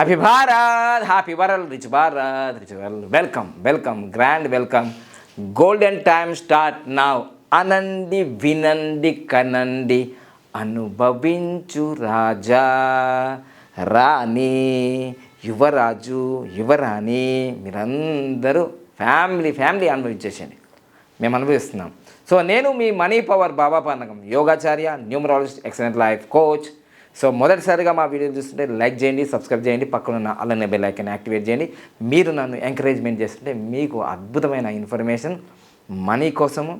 Happy Bharat happy world rich Bharat rich world welcome welcome grand welcome golden time start now అనండి వినండి కనండి అనుభవించు రాజా రాణి యువరాజు యువరాణి మీరందరూ ఫ్యామిలీ ఫ్యామిలీ అనుభవించేసేయండి. మేము అనుభవిస్తున్నాం. సో నేను మీ మనీ పవర్ బాబా పానకం యోగాచార్య numerologist excellent life coach so మొదటిసారిగా మా వీడియో చూస్తుంటే లైక్ చేయండి సబ్స్క్రైబ్ చేయండి పక్కన అలానే బెల్ ఐకన్ యాక్టివేట్ చేయండి. మీరు నన్ను ఎంకరేజ్మెంట్ చేస్తుంటే మీకు అద్భుతమైన ఇన్ఫర్మేషన్ మనీ కోసము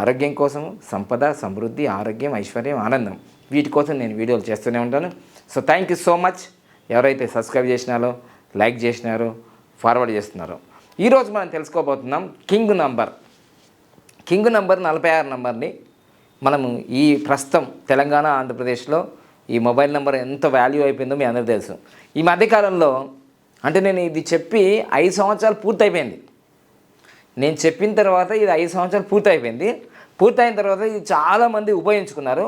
ఆరోగ్యం కోసము సంపద సమృద్ధి ఆరోగ్యం ఐశ్వర్యం ఆనందం. వీటి కోసం నేను వీడియోలు చేస్తూనే ఉంటాను. So thank you so much ఎవరైతే సబ్స్క్రైబ్ చేసినారో లైక్ చేసినారో ఫార్వర్డ్ చేస్తున్నారో. ఈరోజు మనం తెలుసుకోబోతున్నాం కింగ్ నంబర్ కింగ్ నంబర్ నలభై ఆరు నంబర్ని మనము ఈ ప్రస్తుతం తెలంగాణ ఆంధ్రప్రదేశ్లో ఈ మొబైల్ నెంబర్ ఎంత వాల్యూ అయిపోయిందో మీ అందరికీ తెలుసు. ఈ మధ్యకాలంలో అంటే నేను ఇది చెప్పి ఐదు సంవత్సరాలు పూర్తయిపోయింది. నేను చెప్పిన తర్వాత ఇది ఐదు సంవత్సరాలు పూర్తయిపోయింది. పూర్తయిన తర్వాత ఇది చాలామంది ఉపయోగించుకున్నారు.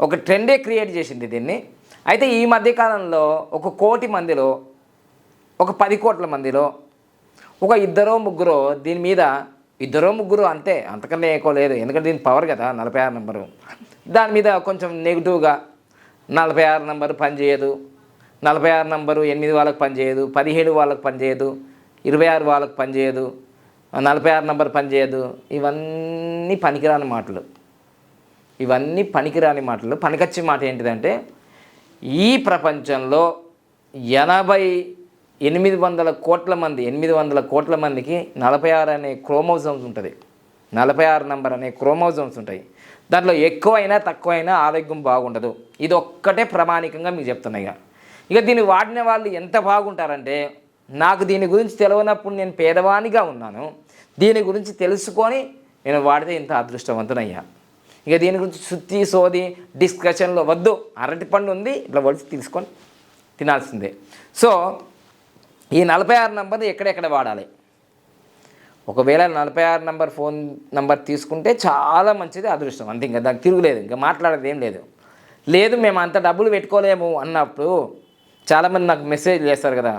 ఒక ట్రెండే క్రియేట్ చేసింది దీన్ని. అయితే ఈ మధ్యకాలంలో ఒక కోటి మందిలో ఒక పది కోట్ల మందిలో ఒక ఇద్దరో ముగ్గురో దీని మీద ఇద్దరో ముగ్గురు అంతే అంతకన్నా ఎక్కువ లేదు. ఎందుకంటే దీని పవర్ కదా నలభై ఆరు నెంబరు దాని మీద కొంచెం నెగిటివ్గా నలభై ఆరు నెంబరు పనిచేయదు నలభై ఆరు నెంబరు ఎనిమిది వాళ్ళకి పనిచేయదు పదిహేడు వాళ్ళకి పనిచేయదు ఇరవై ఆరు వాళ్ళకి పనిచేయదు నలభై ఆరు నెంబర్ పనిచేయదు ఇవన్నీ పనికిరాని మాటలు. ఇవన్నీ పనికిరాని మాటలు. పనికొచ్చే మాట ఏంటిదంటే ఈ ప్రపంచంలో ఎనభై ఎనిమిది వందల కోట్ల మంది ఎనిమిది వందల కోట్ల మందికి నలభై ఆరు అనే క్రోమోజోమ్స్ ఉంటుంది. నలభై ఆరు నంబర్ అనే క్రోమోజోమ్స్ ఉంటాయి. దాంట్లో ఎక్కువైనా తక్కువైనా ఆరోగ్యం బాగుండదు. ఇది ఒక్కటే ప్రామాణికంగా మీకు చెప్తున్నా ఇక. ఇక దీన్ని వాడిన వాళ్ళు ఎంత బాగుంటారంటే నాకు దీని గురించి తెలియనప్పుడు నేను పేదవానిగా ఉన్నాను. దీని గురించి తెలుసుకొని నేను వాడితే ఇంత అదృష్టవంతునయ్యా ఇక దీని గురించి శుద్ధి సోది డిస్కషన్లో వద్దు. అరటి పండు ఉంది ఇట్లా వడిచి తీసుకొని తినాల్సిందే. సో ఈ నలభై ఆరు నెంబర్ని ఎక్కడెక్కడ వాడాలి? ఒకవేళ నలభై ఆరు నంబర్ ఫోన్ నంబర్ తీసుకుంటే చాలా మంచిది అదృష్టం. అంతే ఇంకా దానికి తిరుగులేదు ఇంకా మాట్లాడేది ఏం లేదు. లేదు మేము అంత డబ్బులు పెట్టుకోలేము అన్నప్పుడు చాలామంది నాకు మెసేజ్ చేస్తారు కదా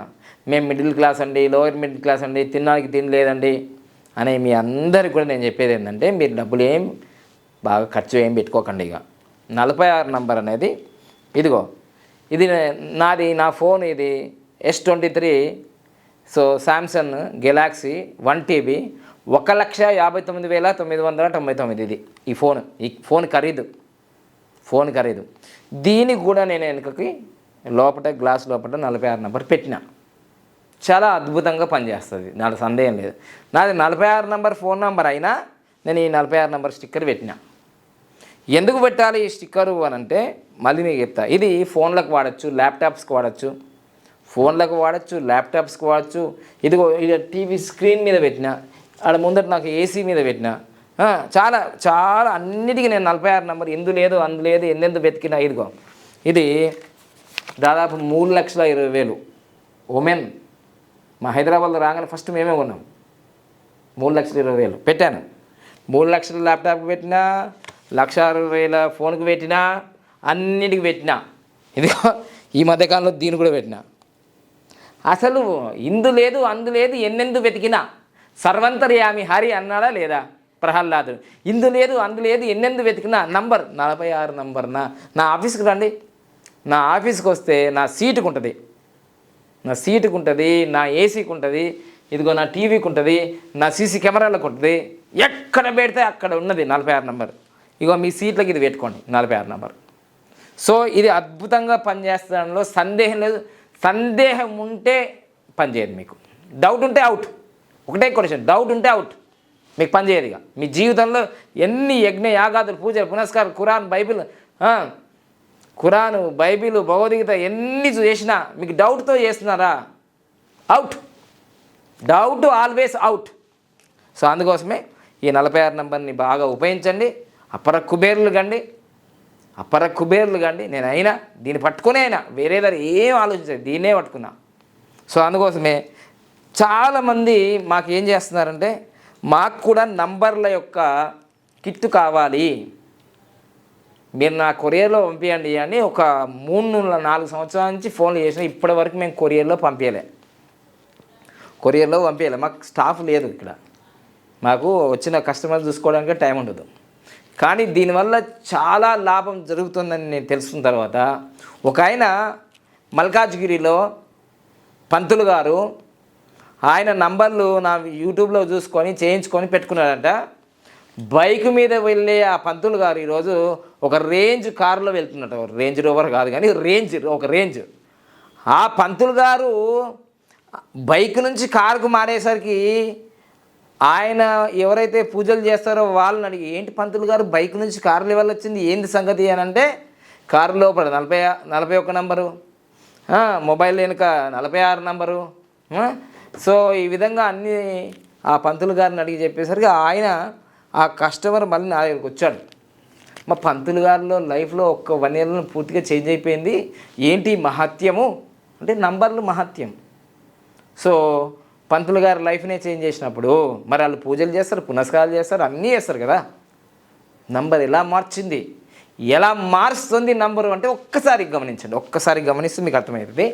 మేము మిడిల్ క్లాస్ అండి లోయర్ మిడిల్ క్లాస్ అండి తినడానికి తినలేదండి అనే మీ అందరికి కూడా నేను చెప్పేది ఏంటంటే మీరు డబ్బులు ఏం బాగా ఖర్చు ఏం పెట్టుకోకండి ఇక. నలభై ఆరు నంబర్ అనేది ఇదిగో ఇది నాది నా ఫోన్ ఇది S twenty three so Samsung Galaxy one TB ఒక లక్ష యాభై తొమ్మిది వేల తొమ్మిది వందల తొంభై తొమ్మిది ఇది ఈ ఫోన్ ఈ ఫోన్ ఖరీదు. ఫోన్ ఖరీదు. దీనికి కూడా నేను వెనుకకి లోపల గ్లాస్ లోపల నలభై ఆరు నెంబర్ పెట్టిన. చాలా అద్భుతంగా పనిచేస్తుంది. నాకు సందేహం లేదు. నాది నలభై ఆరు నెంబర్ ఫోన్ నెంబర్ అయినా నేను ఈ నలభై ఆరు నెంబర్ స్టిక్కర్ పెట్టిన. ఎందుకు పెట్టాలి ఈ స్టిక్కరు అని అంటే మళ్ళీ మీకు చెప్తా. ఇది ఫోన్లకు వాడచ్చు ల్యాప్టాప్స్కి వాడచ్చు ఫోన్లకు వాడచ్చు ల్యాప్టాప్స్కి వాడచ్చు. ఇదిగో ఇది టీవీ స్క్రీన్ మీద పెట్టిన ఆడ ముందట నాకు ఏసీ మీద పెట్టిన చాలా చాలా అన్నిటికీ నేను నలభై ఆరు నెంబర్ ఎందు లేదు అందు లేదు ఎందెందు వెతికినా ఇదిగో. ఇది దాదాపు మూడు లక్షల ఇరవై వేలు. ఉమెన్ మా హైదరాబాద్లో రాగానే ఫస్ట్ మేమే ఉన్నాం మూడు లక్షల ఇరవై వేలు. పెట్టాను. మూడు లక్షల ల్యాప్టాప్కి పెట్టినా లక్ష అరవై వేల ఫోన్కి పెట్టినా అన్నిటికి పెట్టినా. ఇదిగో ఈ మధ్యకాలంలో దీన్ని కూడా పెట్టినా. అసలు ఇందు లేదు అందు లేదు ఎన్నెందు వెతికినా? సర్వంతర్యామి హరి అన్నాడా లేదా? ప్రహ్లాదుడు. ఇందు లేదు అందు లేదు ఎన్నెందు వెతికినా? నంబర్ నలభై ఆరు నంబర్నా? నా ఆఫీస్కి రండి. నా ఆఫీస్కి వస్తే నా సీటుకు ఉంటుంది నా సీటుకు ఉంటుంది నా ఏసీకి ఉంటుంది ఇదిగో నా టీవీకి ఉంటుంది నా సీసీ కెమెరాలకు ఉంటుంది ఎక్కడ పెడితే అక్కడ ఉన్నది నలభై ఆరు నెంబర్. ఇగో మీ సీట్లకి ఇది పెట్టుకోండి నలభై ఆరు నెంబర్. సో ఇది అద్భుతంగా పనిచేస్తడంలో సందేహం లేదు. సందేహం ఉంటే పనిచేయదు మీకు. డౌట్ ఉంటే అవుట్ ఒకటే క్వశ్చన్ డౌట్ ఉంటే అవుట్ మీకు పనిచేయదు ఇక. మీ జీవితంలో ఎన్ని యజ్ఞ యాగాదులు పూజలు పునస్కారం ఖురాన్ బైబిల్ ఆ, ఖురాను బైబిల్ భగవద్గీత ఎన్ని చేసినా మీకు డౌట్తో చేస్తున్నారా? Out doubt always out so అందుకోసమే ఈ నలభై ఆరు నెంబర్ని బాగా ఉపయోగించండి. అపర కుబేర్లు కండి. అపర కుబేర్లు కండి నేను అయినా దీన్ని పట్టుకునే అయినా వేరే దారి ఏం ఆలోచించదు దీన్నే పట్టుకున్నా. సో అందుకోసమే చాలామంది మాకు ఏం చేస్తున్నారంటే మాకు కూడా నంబర్ల యొక్క కిట్టు కావాలి. మీరు నా కొరియర్లో పంపించండి అని ఒక మూడు నాలుగు సంవత్సరాల నుంచి ఫోన్లు చేసిన ఇప్పటి వరకు మేము కొరియర్లో పంపించలే కొరియర్లో పంపించలే మాకు స్టాఫ్ లేదు ఇక్కడ. మాకు వచ్చిన కస్టమర్ చూసుకోవడానికి టైం ఉండదు. కానీ దీనివల్ల చాలా లాభం జరుగుతుందని నేను తెలుసుకున్న తర్వాత ఒక ఆయన మల్కాజ్గిరిలో పంతులు గారు ఆయన నంబర్లు నా యూట్యూబ్లో చూసుకొని చేయించుకొని పెట్టుకున్నాడంట. బైక్ మీద వెళ్ళే ఆ పంతులు గారు ఈరోజు ఒక రేంజ్ కారులో వెళ్తున్నట్టు. రేంజ్ రోవర్ కాదు కానీ రేంజ్ ఒక రేంజ్. ఆ పంతులు గారు బైక్ నుంచి కారుకు మారేసరికి ఆయన ఎవరైతే పూజలు చేస్తారో వాళ్ళని అడిగి ఏంటి పంతులు గారు బైక్ నుంచి కారులు ఇవ్వాలి వచ్చింది ఏంది సంగతి? అని అంటే కారు లోపల నలభై నలభై ఒక్క నంబరు. మొబైల్ వెనుక నలభై ఆరు నంబరు. సో ఈ విధంగా అన్ని ఆ పంతులు గారిని అడిగి చెప్పేసరికి ఆయన ఆ కస్టమర్ మళ్ళీ నా దగ్గరికి వచ్చాడు. మా పంతులు గారిలో లైఫ్లో ఒక్క వన్ ఇయర్లో పూర్తిగా చేంజ్ అయిపోయింది. ఏంటి మహత్యము? అంటే నంబర్లు మహత్యం. సో పంతులు గారి లైఫ్నే చేంజ్ చేసినప్పుడు మరి వాళ్ళు పూజలు చేస్తారు పునస్కారాలు చేస్తారు అన్నీ చేస్తారు కదా. నంబర్ ఎలా మార్చింది? ఎలా మారుస్తుంది నంబరు అంటే ఒక్కసారి గమనించండి ఒక్కసారి గమనిస్తే మీకు అర్థమవుతుంది.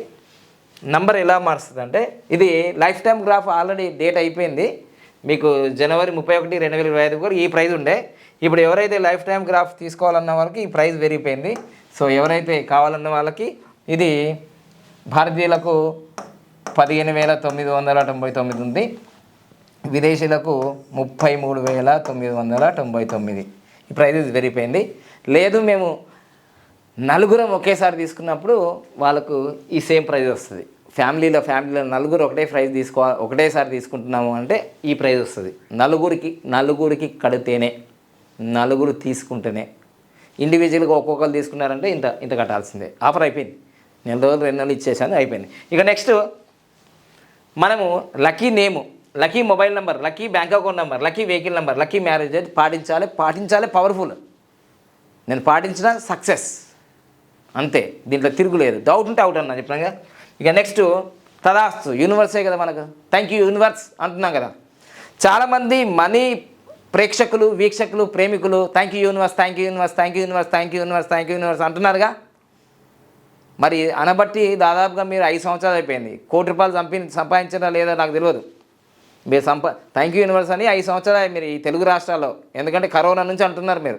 నంబర్ ఎలా మారుస్తుంది అంటే ఇది life time graph already date అయిపోయింది. మీకు జనవరి ముప్పై ఒకటి రెండు వేల ఇరవై ఐదు వరకు ఈ ప్రైజ్ ఉండే. ఇప్పుడు ఎవరైతే లైఫ్ టైం గ్రాఫ్ తీసుకోవాలన్న వాళ్ళకి ఈ ప్రైజ్ పెరిగిపోయింది. సో ఎవరైతే కావాలన్న వాళ్ళకి ఇది భారతీయులకు పదిహేను వేల తొమ్మిది వందల తొంభై తొమ్మిది ఉంది. విదేశీయులకు ముప్పై మూడు వేల తొమ్మిది వందల తొంభై తొమ్మిది. ఈ ప్రైజ్ పెరిగిపోయింది. లేదు మేము నలుగురం ఒకేసారి తీసుకున్నప్పుడు వాళ్ళకు ఈ సేమ్ ప్రైజ్ వస్తుంది. ఫ్యామిలీలో ఫ్యామిలీలో నలుగురు ఒకటే ప్రైజ్ తీసుకో ఒకటేసారి తీసుకుంటున్నాము అంటే ఈ ప్రైజ్ వస్తుంది. నలుగురికి నలుగురికి కడితేనే నలుగురు తీసుకుంటేనే. ఇండివిజువల్గా ఒక్కొక్కరు తీసుకున్నారంటే ఇంత ఇంత కట్టాల్సిందే. ఆఫర్ అయిపోయింది. నెల రోజులు రెండు నెలలు ఇచ్చేసాను అయిపోయింది. ఇక నెక్స్ట్ మనము lucky name lucky mobile number lucky bank account number lucky vehicle number lucky marriage అది పాటించాలి పాటించాలి పవర్ఫుల్. నేను పాటించిన సక్సెస్. అంతే దీంట్లో తిరుగులేదు డౌట్ ఉంటే అవుట్ అన్నా చెప్పినాగా. ఇక నెక్స్ట్ తదాస్తు యూనివర్సే కదా మనకు? థ్యాంక్ యూ యూనివర్స్ అంటున్నాం కదా. చాలామంది మనీ ప్రేక్షకులు వీక్షకులు ప్రేమికులు thank you universe thank you universe thank you universe thank you universe thank you universe అంటున్నారుగా. మరి అనబట్టి దాదాపుగా మీరు ఐదు సంవత్సరాలు అయిపోయింది. కోటి రూపాయలు సంపి సంపాదించడం లేదా నాకు తెలియదు. మీరు సంపా థ్యాంక్ యూ యూనివర్స్ అని ఐదు సంవత్సరాలు మీరు ఈ తెలుగు రాష్ట్రాల్లో ఎందుకంటే కరోనా నుంచి అంటున్నారు మీరు.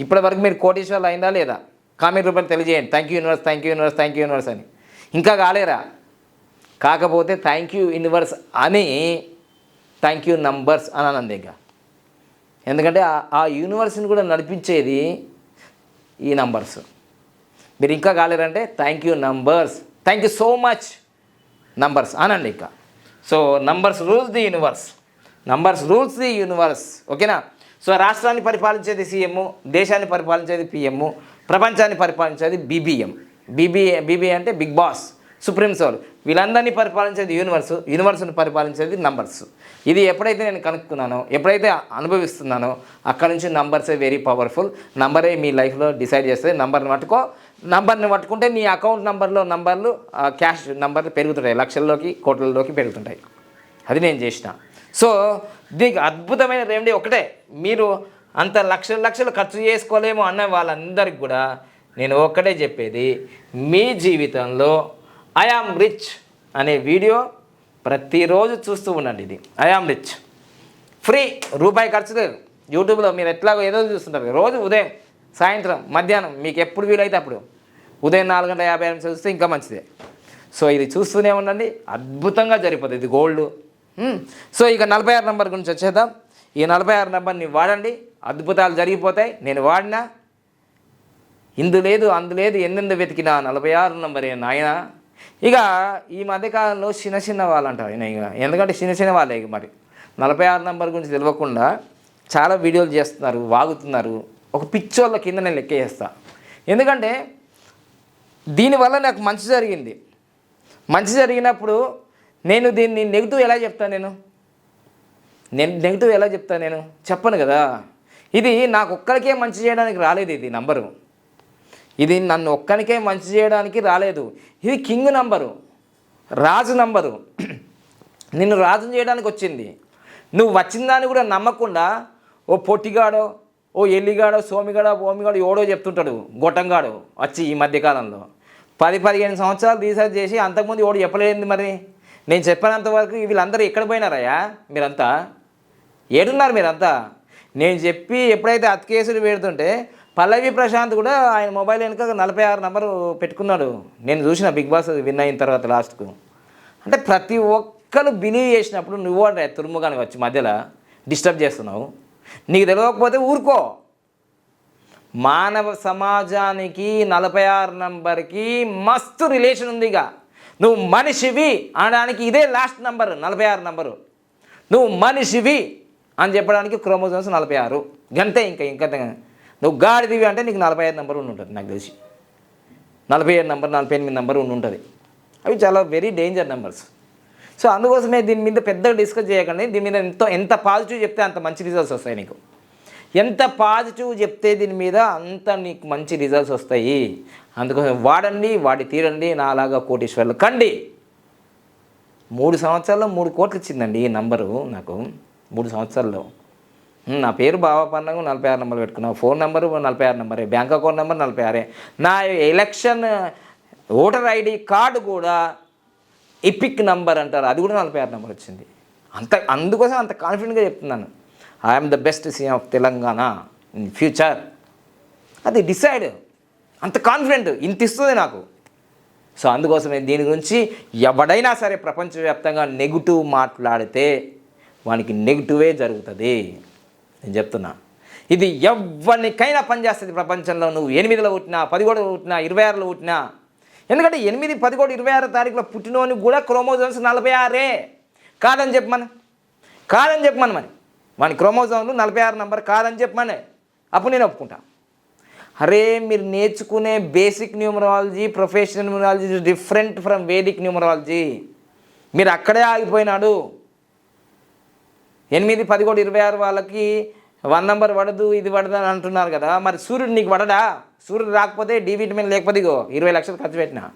ఇప్పటి వరకు మీరు కోటీశ్వర్లు అయిందా లేదా? కామెంట్ రూపాయలు తెలియజేయండి. Thank you universe thank you universe thank you universe అని. ఇంకా కాలేరా? కాకపోతే థ్యాంక్ యూ యూనివర్స్ అని థ్యాంక్ యూ నంబర్స్ అని అన్నది ఇంకా. ఎందుకంటే ఆ- ఆ యూనివర్స్ని కూడా నడిపించేది ఈ నంబర్స్ మీరు ఇంకా కాలేరంటే thank you numbers thank you so much numbers అనండి ఇంకా. So numbers rules the universe numbers rules the universe ఓకేనా సో రాష్ట్రాన్ని పరిపాలించేది సీఎం దేశాన్ని పరిపాలించేది పిఎం ప్రపంచాన్ని పరిపాలించేది బీబీఎం బీబీఏ బీబీఏ అంటే బిగ్ బాస్ సుప్రీం సోల్ వీళ్ళందరినీ పరిపాలించేది యూనివర్స్ యూనివర్స్ని పరిపాలించేది నంబర్స్ ఇది ఎప్పుడైతే నేను కనుక్కున్నానో ఎప్పుడైతే అనుభవిస్తున్నానో అక్కడ నుంచి నంబర్సే వెరీ పవర్ఫుల్ నంబరే మీ లైఫ్లో డిసైడ్ చేస్తుంది నంబర్ని మట్టుకో నంబర్ని పట్టుకుంటే నీ అకౌంట్ నంబర్లో నంబర్లు క్యాష్ నంబర్లు పెరుగుతుంటాయి. లక్షల్లోకి కోట్లలోకి పెరుగుతుంటాయి. అది నేను చేసిన. సో దీనికి అద్భుతమైన రెమెడీ ఒకటే. మీరు అంత లక్షల లక్షలు ఖర్చు చేసుకోలేము అన్న వాళ్ళందరికీ కూడా నేను ఒక్కటే చెప్పేది. మీ జీవితంలో ఐఆమ్ రిచ్ అనే వీడియో ప్రతిరోజు చూస్తూ ఉండండి ఇది. ఐఆమ్ రిచ్ ఫ్రీ రూపాయి ఖర్చు లేదు. యూట్యూబ్లో మీరు ఎట్లాగో ఏదో చూస్తుంటారు. రోజు ఉదయం సాయంత్రం మధ్యాహ్నం మీకు ఎప్పుడు వీలైతే అప్పుడు. ఉదయం నాలుగు గంటల యాభై నిమిషాలు చూస్తే ఇంకా మంచిదే. సో ఇది చూస్తూనే ఉండండి. అద్భుతంగా జరిపోతుంది ఇది గోల్డ్ సో ఇక నలభై ఆరు నెంబర్ గురించి వచ్చేద్దాం. ఈ నలభై ఆరు నెంబర్ని వాడండి. అద్భుతాలు జరిగిపోతాయి. నేను వాడినా. ఇందు లేదు అందు లేదు ఎందెందు వెతికినా నలభై ఆరు నంబరే నాయన. ఇక ఈ మధ్యకాలంలో చిన్న చిన్న వాళ్ళు అంటారు ఇక. ఎందుకంటే చిన్న చిన్న వాళ్ళే ఇక మరి. నలభై ఆరు నెంబర్ గురించి తెలియకుండా చాలా వీడియోలు చేస్తున్నారు వాగుతున్నారు. ఒక పిచ్చోళ్ళ కింద నేను లెక్క చేస్తాను ఎందుకంటే దీనివల్ల నాకు మంచి జరిగింది. మంచి జరిగినప్పుడు నేను దీన్ని నెగిటివ్ ఎలా చెప్తాను నేను? నేను నెగిటివ్ ఎలా చెప్తాను నేను? చెప్పను కదా. ఇది నాకు ఒక్కరికే మంచి చేయడానికి రాలేదు ఇది నంబరు ఇది నన్ను ఒక్కరికే మంచి చేయడానికి రాలేదు. ఇది కింగ్ నంబరు రాజు నంబరు నిన్ను రాజు చేయడానికి వచ్చింది. నువ్వు వచ్చిన దాన్ని కూడా నమ్మకుండా ఓ పొట్టిగాడో ఓ ఎల్లిగాడో సోమిగాడ ఓమిగాడు ఎవడో చెప్తుంటాడు గొట్టంగాడు వచ్చి ఈ మధ్యకాలంలో. పది పదిహేను సంవత్సరాలు రీసెర్చ్ చేసి అంతకుముందు ఎవడు చెప్పలేదు మరి? నేను చెప్పినంత వరకు వీళ్ళందరూ ఎక్కడ పోయినారయ్యా మీరంతా? ఏడున్నారు మీరంతా? నేను చెప్పి ఎప్పుడైతే అతి కేసులు పెడుతుంటే పల్లవి ప్రశాంత్ కూడా ఆయన మొబైల్ వెనుక నలభై ఆరు నెంబరు పెట్టుకున్నాడు. నేను చూసిన బిగ్ బాస్ విన్ అయిన తర్వాత లాస్ట్కు. అంటే ప్రతి ఒక్కరు బిలీవ్ చేసినప్పుడు నువ్వు అంటే తురుముగాని వచ్చి మధ్యలో డిస్టర్బ్ చేస్తున్నావు. నీకు తెలియకపోతే ఊరుకో. మానవ సమాజానికి నలభై ఆరు నంబర్కి మస్తు రిలేషన్ ఉంది ఇక. నువ్వు మనిషివి అనడానికి ఇదే లాస్ట్ నంబర్ నలభై ఆరు నంబరు నువ్వు మనిషివి అని చెప్పడానికి క్రోమోజోమ్స్ నలభై ఆరు. గంతే ఇంకా ఇంకా నువ్వు గాడిదివి అంటే నీకు నలభై ఐదు నెంబర్ ఉండి ఉంటుంది నాకు తెలిసి. నలభై ఏడు నెంబర్ నలభై ఎనిమిది నెంబర్ ఉండి ఉంటుంది. అవి చాలా వెరీ డేంజర్ నెంబర్స్ సో అందుకోసమే దీని మీద పెద్దగా డిస్కస్ చేయకండి. దీని మీద ఎంతో ఎంత పాజిటివ్ చెప్తే అంత మంచి రిజల్ట్స్ వస్తాయి నీకు. ఎంత పాజిటివ్ చెప్తే దీని మీద అంత నీకు మంచి రిజల్ట్స్ వస్తాయి. అందుకోసం వాడండి వాడి తీరండి నాలాగా కోటీశ్వర్లు కండి. మూడు సంవత్సరాల్లో మూడు కోట్లు ఇచ్చిందండి ఈ నంబరు నాకు. మూడు సంవత్సరాల్లో. నా పేరు బాబా నలభై ఆరు నెంబర్ పెట్టుకున్నాను ఫోన్ నెంబరు నలభై ఆరు నెంబరే. బ్యాంక్ అకౌంట్ నెంబర్ నలభై ఆరే. నా ఎలక్షన్ ఓటర్ ఐడి కార్డు కూడా ఎపిక్ నంబర్ అంటారు. అది కూడా నలభై ఆరు నెంబర్ వచ్చింది. అంత అందుకోసం అంత కాన్ఫిడెంట్గా చెప్తున్నాను. I'm the best CM of Telangana in future అది డిసైడ్ అంత కాన్ఫిడెంట్ ఇంత ఇస్తుంది నాకు. సో అందుకోసమే దీని గురించి ఎవడైనా సరే ప్రపంచవ్యాప్తంగా నెగిటివ్ మాట్లాడితే వానికి నెగిటివే జరుగుతుంది. నేను చెప్తున్నా. ఇది ఎవరికైనా పనిచేస్తుంది ప్రపంచంలో. నువ్వు ఎనిమిదిలో పుట్టినా పదిహేడులో పుట్టినా ఇరవై ఆరులో పుట్టినా ఎందుకంటే ఎనిమిది పదిహేడు ఇరవై ఆరో తారీఖులో పుట్టినోని కూడా క్రోమోజోమ్స్ నలభై ఆరే. కాదని చెప్పమని. కాదని చెప్పమని మరి. మన క్రోమోజోమ్లు నలభై ఆరు నంబర్ కాదని చెప్పమని. అప్పుడు నేను ఒప్పుకుంటా. అరే మీరు నేర్చుకునే basic numerology professional numerology different from Vedic numerology. మీరు అక్కడే ఆగిపోయినాడు. ఎనిమిది పదిహేడు ఇరవై ఆరు వాళ్ళకి వన్ నెంబర్ పడదు ఇది పడదు అని అంటున్నారు కదా. మరి సూర్యుడు నీకు పడడా? సూర్యుడు రాకపోతే డి విటమిన్ లేకపోతే ఇగో ఇరవై లక్షలు ఖర్చు పెట్టినా.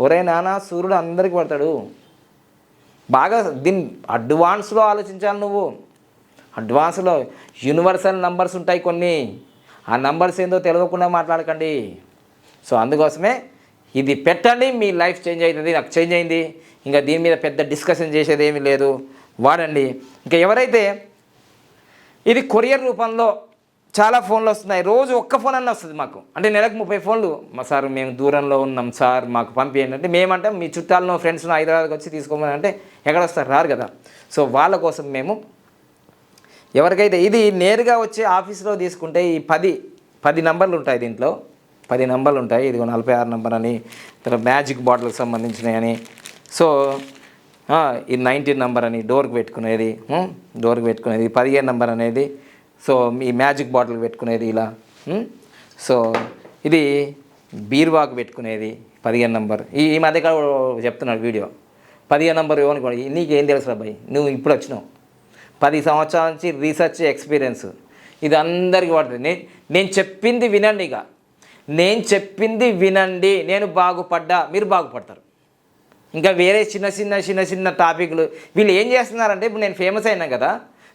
ఒరే నాన్న సూర్యుడు అందరికి పడతాడు. బాగా దీన్ని అడ్వాన్స్లో ఆలోచించాలి నువ్వు. అడ్వాన్స్లో యూనివర్సల్ నంబర్స్ ఉంటాయి కొన్ని. ఆ నంబర్స్ ఏందో తెలియకుండా మాట్లాడకండి. సో అందుకోసమే ఇది పెట్టండి మీ లైఫ్ చేంజ్ అవుతుంది నాకు చేంజ్ అయింది. ఇంకా దీని మీద పెద్ద డిస్కషన్ చేసేది ఏమీ లేదు. వాడండి. ఇంకా ఎవరైతే ఇది కొరియర్ రూపంలో చాలా ఫోన్లు వస్తున్నాయి. రోజు ఒక్క ఫోన్ అన్న వస్తుంది మాకు. అంటే నెలకు ముప్పై ఫోన్లు. మా సార్ మేము దూరంలో ఉన్నాం సార్ మాకు పంపించండి అంటే మేమంటే మీ చుట్టాలను ఫ్రెండ్స్ హైదరాబాద్కి వచ్చి తీసుకోమని అంటే ఎక్కడ వస్తారు? రారు కదా. సో వాళ్ళ కోసం మేము ఎవరికైతే ఇది నేరుగా వచ్చి ఆఫీస్లో తీసుకుంటే ఈ పది పది నంబర్లు ఉంటాయి దీంట్లో. పది నంబర్లు ఉంటాయి. ఇదిగో నలభై ఆరు నంబర్ అని తర్వాత మ్యాజిక్ బాటిల్కి సంబంధించినవి అని. సో ఇది నైన్టీన్ నంబర్ అని డోర్కి పెట్టుకునేది డోర్కి పెట్టుకునేది పదిహేను నంబర్ అనేది సో మీ మ్యాజిక్ బాటిల్ పెట్టుకునేది ఇలా సో ఇది బీర్వాకు పెట్టుకునేది పదిహేను నంబర్. ఈ ఈ మధ్యకాల చెప్తున్నాడు వీడియో. పదిహేను నంబర్ ఇవ్వనుకోండి నీకేం తెలుసు అబ్బాయి? నువ్వు ఇప్పుడు వచ్చినావు. పది సంవత్సరాల నుంచి రీసెర్చ్ ఎక్స్పీరియన్స్ ఇది అందరికీ పడుతుంది నేను నేను చెప్పింది వినండి ఇక. నేను చెప్పింది వినండి. నేను బాగుపడ్డా మీరు బాగుపడతారు. ఇంకా వేరే చిన్న చిన్న చిన్న చిన్న టాపిక్లు వీళ్ళు ఏం చేస్తున్నారంటే ఇప్పుడు నేను ఫేమస్ అయినా కదా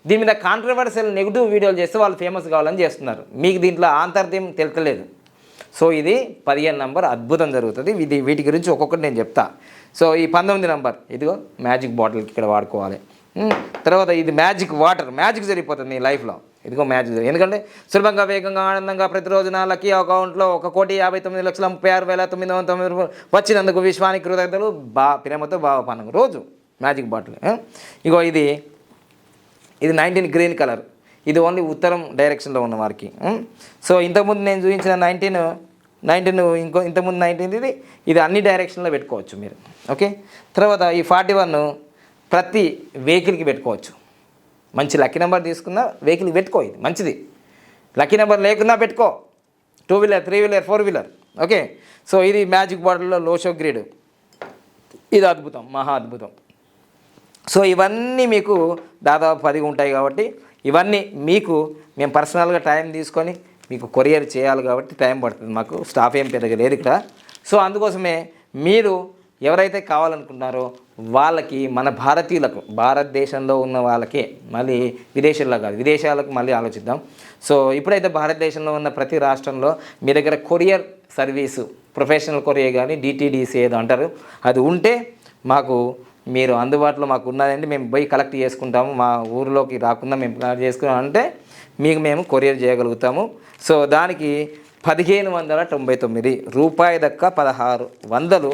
దీని మీద కాంట్రవర్షియల్ నెగిటివ్ వీడియోలు చేస్తే వాళ్ళు ఫేమస్ కావాలని చేస్తున్నారు. మీకు దీంట్లో ఆంతర్యం తెలుతలేదు. సో ఇది పదిహేను నంబర్ అద్భుతం జరుగుతుంది. ఇది వీటి గురించి ఒక్కొక్కటి నేను చెప్తా. సో ఈ పంతొమ్మిది నంబర్ ఇదిగో మ్యాజిక్ బాటిల్కి ఇక్కడ వాడుకోవాలి. తర్వాత ఇది మ్యాజిక్ వాటర్ మ్యాజిక్ జరిగిపోతుంది నీ లైఫ్లో ఇదిగో మ్యాజిక్ ఎందుకంటే సులభంగా వేగంగా ఆనందంగా ప్రతిరోజు నా లక్కీ అకౌంట్లో ఒక కోటి యాభై తొమ్మిది లక్షల ముప్పై ఆరు వేల తొమ్మిది వందల తొమ్మిది వచ్చినందుకు విశ్వానికి కృతజ్ఞతలు. బా ప్రేమతో బాగా రోజు మ్యాజిక్ బాటిల్ ఇగో ఇది ఇది నైన్టీన్ గ్రీన్ కలర్. ఇది ఓన్లీ ఉత్తరం డైరెక్షన్లో ఉన్న వారికి సో ఇంతకుముందు నేను చూపించిన నైన్టీన్ నైన్టీన్ ఇంకో ఇంతకుముందు నైన్టీన్ ఇది. ఇది అన్ని డైరెక్షన్లో పెట్టుకోవచ్చు మీరు. ఓకే? తర్వాత ఈ ఫార్టీ వన్ ప్రతి వెహికల్కి పెట్టుకోవచ్చు. మంచి లక్కీ నెంబర్ తీసుకున్న వెహికల్కి పెట్టుకో ఇది. మంచిది. లక్కీ నెంబర్ లేకున్నా పెట్టుకో. Two wheeler three wheeler four wheeler. Okay? So ఇది మ్యాజిక్ బాటిల్లో లోషో గ్రేడ్. ఇది అద్భుతం. మహా అద్భుతం. సో ఇవన్నీ మీకు దాదాపు పది ఉంటాయి కాబట్టి ఇవన్నీ మీకు మేము పర్సనల్గా టైం తీసుకొని మీకు కొరియర్ చేయాలి కాబట్టి టైం పడుతుంది. మాకు స్టాఫ్ ఏం పెద్దగా లేదు ఇక్కడ. సో అందుకోసమే మీరు ఎవరైతే కావాలనుకుంటున్నారో వాళ్ళకి మన భారతీయులకు భారతదేశంలో ఉన్న వాళ్ళకే మళ్ళీ విదేశాల్లో కాదు విదేశాలకు మళ్ళీ ఆలోచిద్దాం. సో ఇప్పుడైతే భారతదేశంలో ఉన్న ప్రతి రాష్ట్రంలో మీ దగ్గర కొరియర్ సర్వీసు ప్రొఫెషనల్ కొరియర్ కానీ డిటీడీసీ ఏదో అంటారు. అది ఉంటే మాకు మీరు అందుబాటులో మాకు ఉన్నదండి మేము పోయి కలెక్ట్ చేసుకుంటాము. మా ఊరిలోకి రాకుండా మేము కలెక్ట్ చేసుకున్నాం అంటే మీకు మేము కొరియర్ చేయగలుగుతాము. సో దానికి పదిహేను వందల తొంభై తొమ్మిది రూపాయి దక్క పదహారు వందలు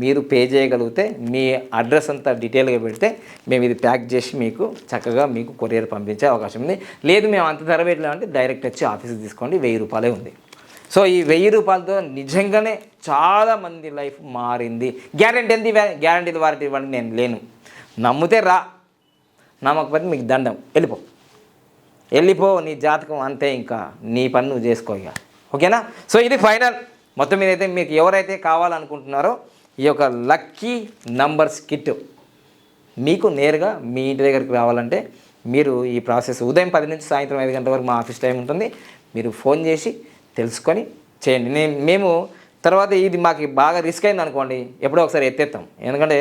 మీరు పే చేయగలిగితే మీ అడ్రస్ అంతా డీటెయిల్గా పెడితే మేము ఇది ప్యాక్ చేసి మీకు చక్కగా మీకు కొరియర్ పంపించే అవకాశం ఉంది. లేదు మేము అంత ధర పెట్టలేమంటే డైరెక్ట్ వచ్చి ఆఫీస్కి తీసుకోండి. వెయ్యి రూపాయలే ఉంది. సో ఈ వెయ్యి రూపాయలతో నిజంగానే చాలామంది లైఫ్ మారింది. గ్యారంటీ ఎంత గ్యారంటీ వారంటీ ఇవ్వండి నేను లేను. నమ్మితే రా. నమ్మకపోతే మీకు దండం. వెళ్ళిపో. వెళ్ళిపో నీ జాతకం అంతే ఇంకా. నీ పని నువ్వు చేసుకో ఇక. ఓకేనా? సో ఇది ఫైనల్. మొత్తం మీద అయితే మీకు ఎవరైతే కావాలనుకుంటున్నారో ఈ యొక్క లక్కీ నంబర్స్ కిట్ మీకు నేరుగా మీ ఇంటి దగ్గరికి రావాలంటే మీరు ఈ ప్రాసెస్ ఉదయం పది నుంచి సాయంత్రం ఐదు గంటల వరకు మా ఆఫీస్ టైం ఉంటుంది. మీరు ఫోన్ చేసి తెలుసుకొని చేయండి. నేను మేము తర్వాత ఇది మాకు బాగా రిస్క్ అయింది అనుకోండి ఎప్పుడో ఒకసారి ఎత్తేస్తాం ఎందుకంటే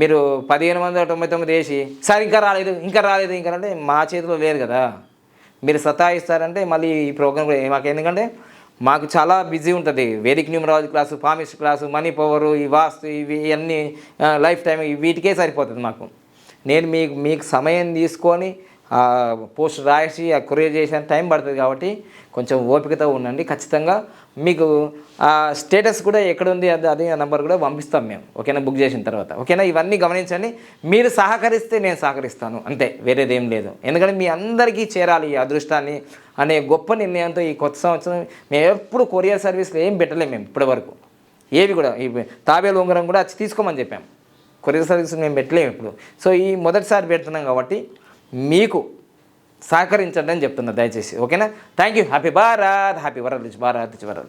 మీరు పదిహేను వందల తొంభై తొమ్మిది వేసి సార్ ఇంకా రాలేదు ఇంకా రాలేదు ఇంకా అంటే మా చేతిలో లేదు కదా. మీరు సతాయిస్తారంటే మళ్ళీ ఈ ప్రోగ్రామ్ మాకు ఎందుకంటే మాకు చాలా బిజీ ఉంటుంది. వేదిక న్యూమరాలజీ క్లాసు ఫార్మిస్ట్ క్లాసు మనీ పవరు ఈ వాస్తు ఇవి అన్నీ లైఫ్ టైం వీటికే సరిపోతుంది మాకు. నేను మీకు మీకు సమయం తీసుకొని పోస్ట్ రాసి ఆ కొరియర్ చేసేంత టైం పడుతుంది కాబట్టి కొంచెం ఓపికతో ఉండండి. ఖచ్చితంగా మీకు ఆ స్టేటస్ కూడా ఎక్కడ ఉంది అది అదే నెంబర్ కూడా పంపిస్తాం మేము. ఓకేనా? బుక్ చేసిన తర్వాత. ఓకేనా? ఇవన్నీ గమనించండి. మీరు సహకరిస్తే నేను సహకరిస్తాను. అంతే. వేరేదేం లేదు. ఎందుకంటే మీ అందరికీ చేరాలి ఈ అదృష్టాన్ని అనే గొప్ప నిర్ణయంతో ఈ కొత్త సంవత్సరం మేము ఎప్పుడు కొరియర్ సర్వీస్లో ఏం పెట్టలేము మేము ఇప్పటివరకు ఏవి కూడా ఈ తాబేలు ఉంగరం కూడా తీసుకోమని చెప్పాం. కొరియర్ సర్వీస్ మేము పెట్టలేము ఇప్పుడు. సో ఈ మొదటిసారి పెడుతున్నాం కాబట్టి మీకు సహకరించండి అని చెప్తున్నా దయచేసి. ఓకేనా? Thank you happy Bharat happy world Bharat world